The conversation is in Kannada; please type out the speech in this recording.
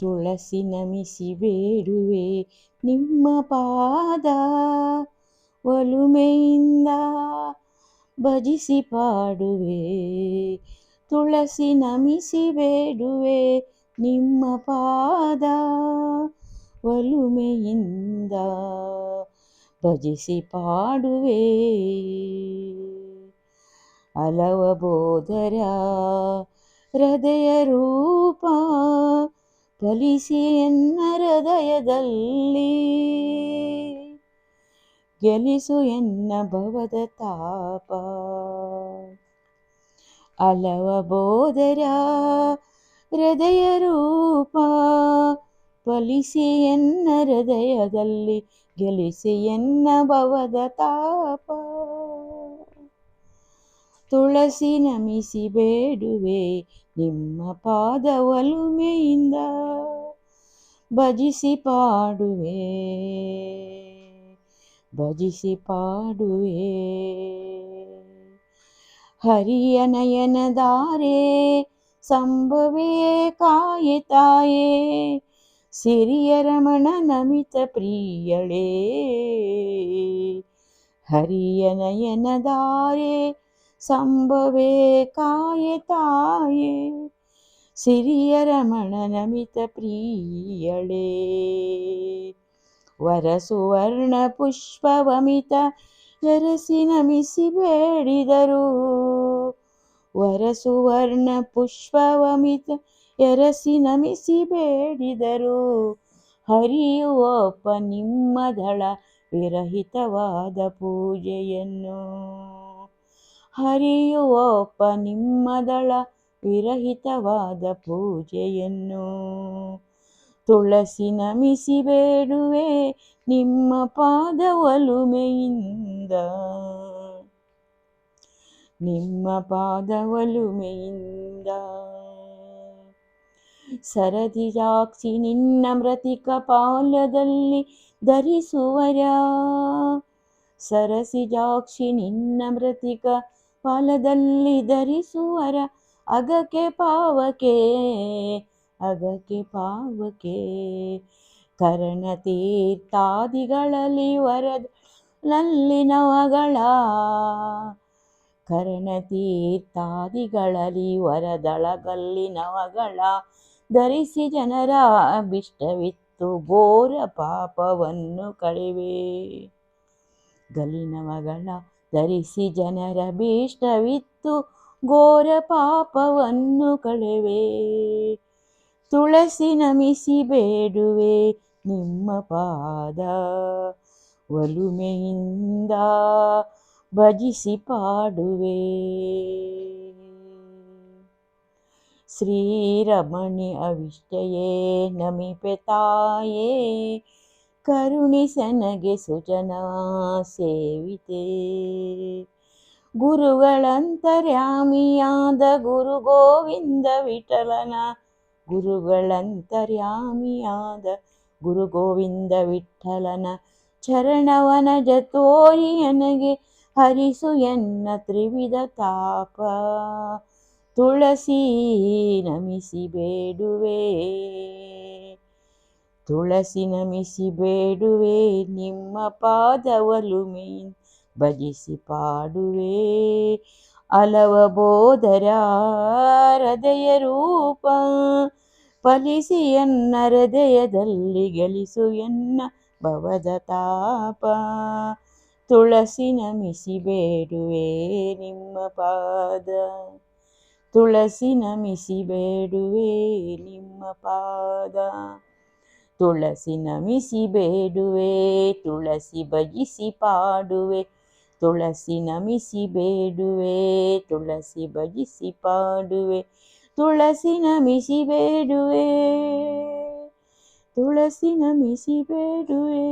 ತುಳಸಿ ನಮಿಸಿ ಬೇಡುವೆ ನಿಮ್ಮ ಪಾದ ಒಲುಮೆಯಿಂದ ಭಜಿಸಿ ಪಾಡುವೆ ತುಳಸಿ ನಮಿಸಿ ಬೇಡುವೆ ನಿಮ್ಮ ಪಾದ ಒಲುಮೆಯಿಂದ ಭಜಿಸಿ ಪಾಡುವೆ ಅಲವ ಬೋಧರ ಹೃದಯ ರೂಪ ಫಲಿಸಿ ಎನ್ನ ಹೃದಯದಲ್ಲಿ ಗೆಲಿಸು ಎನ್ನ ಭವದ ತಾಪ. ಅಲವ ಬೋಧರ ಹೃದಯ ರೂಪ. ಫಲಿಸಿ ಎನ್ನ ಹೃದಯದಲ್ಲಿ ಗೆಲಿಸಿ ಎನ್ನ ಭವದ ತಾಪ. ತುಳಸಿ ನಮಿಸಿ ಬೇಡುವೆ, ನಿಮ್ಮ ಪಾದ ಒಲುಮೆಯಿಂದ ಭಜಿಸಿ ಪಾಡುವೆ ಭಜಿಸಿ ಪಾಡುವೆ. ಹರಿಯ ನಯನದಾರೆ ಸಂಭವೇ ಕಾಯಿತಾಯೇ ಸಿರಿಯ ರಮಣ ನಮಿತ ಪ್ರಿಯಳೇ. ಹರಿಯ ನಯನದಾರೆ ಸಂಭವೇ ಕಾಯೆ ತಾಯೇ, ಸಿರಿಯ ರಮಣ ನಮಿತ ಪ್ರಿಯಳೇ. ವರಸುವರ್ಣ ಪುಷ್ಪವಮಿತ ಎರಸಿ ನಮಿಸಿ ಬೇಡಿದರು. ವರಸುವರ್ಣ ಪುಷ್ಪವಮಿತ ಎರಸಿ ನಮಿಸಿ ಬೇಡಿದರು. ಹರಿಯುವಪ್ಪ ನಿಮ್ಮದಳ ವಿರಹಿತವಾದ ಪೂಜೆಯನ್ನು. ಹರಿಯುವಪ್ಪ ನಿಮ್ಮದಳ ವಿರಹಿತವಾದ ಪೂಜೆಯನ್ನು. ತುಳಸಿ ನಮಿಸಿ ಬೇಡುವೆ ನಿಮ್ಮ ಪಾದ ಒಲುಮೆಯಿಂದ. ನಿಮ್ಮ ಪಾದ ಒಲುಮೆಯಿಂದ. ಸರದಿಜಾಕ್ಷಿ ನಿನ್ನ ಮೃತಿಕ ಪಾಲದಲ್ಲಿ ಧರಿಸುವರ. ಸರಸಿಜಾಕ್ಷಿ ನಿನ್ನ ಮೃತಿಕ ಪಾಲದಲ್ಲಿ ಧರಿಸುವರ ಅಗಕೆ ಪಾವಕೆ ಅಗಕೆ ಪಾವಕೆ ಕರ್ಣ ತೀರ್ಥಾದಿಗಳಲ್ಲಿ ವರದಲ್ಲಿ ನವಗಳ ಕರ್ಣ ತೀರ್ಥಾದಿಗಳಲ್ಲಿ ವರದಳಗಲ್ಲಿ ನವಗಳ. ಧರಿಸಿ ಜನರ ಅಭಿಷ್ಟವಿತ್ತು ಘೋರ ಪಾಪವನ್ನು ಕಳೆವೆ. ಗಲಿನವಗಳ ಧರಿಸಿ ಜನರ ಭೀಷ್ಟವಿತ್ತು ಘೋರ ಪಾಪವನ್ನು ಕಳೆವೆ. ತುಳಸಿ ನಮಿಸಿ ಬೇಡುವೆ ನಿಮ್ಮ ಪಾದ. ಒಲುಮೆಯಿಂದ ಭಜಿಸಿ ಪಾಡುವೆ. ಶ್ರೀರಮಣಿ ಅವಿಷ್ಟಯೇ ನಮಿಪೆ ತಾಯೇ. ಕರುಣಿಸನಗೆ ಸುಜನ ಸೇವಿತೆ. ಗುರುಗಳಂತರ್ಯಾಮಿಯಾದ ಗುರು ಗೋವಿಂದ ವಿಠಲನ. ಗುರುಗಳಂತರ್ಯಾಮಿಯಾದ ಗುರು ಗೋವಿಂದ ವಿಠಲನ. ಚರಣವನ ಜತೋರಿಯನಗೆ ಹರಿಸು ಎನ್ನ ತ್ರಿವಿಧ ತಾಪ. ತುಳಸಿ ನಮಿಸಿ ಬೇಡುವೆ. ತುಳಸಿ ನಮಿಸಿ ಬೇಡುವೆ, ನಿಮ್ಮ ಪಾದವಲುಮೆ ಭಜಿಸಿ ಪಾಡುವೆ. ಅಲವ ಬೋಧರ ಹೃದಯ ರೂಪ, ಫಲಿಸಿ ಎನ್ನ ಹೃದಯದಲ್ಲಿ ಗೆಲಿಸು ಎನ್ನ ಭವದ ತಾಪ. ತುಳಸಿ ನಮಿಸಿ ಬೇಡುವೆ, ನಿಮ್ಮ ಪಾದ, ತುಳಸಿ ನಮಿಸಿ ಬೇಡುವೆ, ನಿಮ್ಮ ಪಾದ. ತುಳಸಿ ನಮಿಸಿ ಬೇಡುವೆ ತುಳಸಿ ಭಜಿಸಿ ಪಾಡುವೆ ತುಳಸಿ ನಮಿಸಿ ಬೇಡುವೆ ತುಳಸಿ ಭಜಿಸಿ ಪಾಡುವೆ ತುಳಸಿ ನಮಿಸಿ ಬೇಡುವೆ ತುಳಸಿ ನಮಿಸಿ ಬೇಡುವೆ